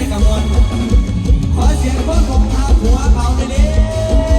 พี่กำมวลขอเสียงเพื่อนของาหัวเบาในนี้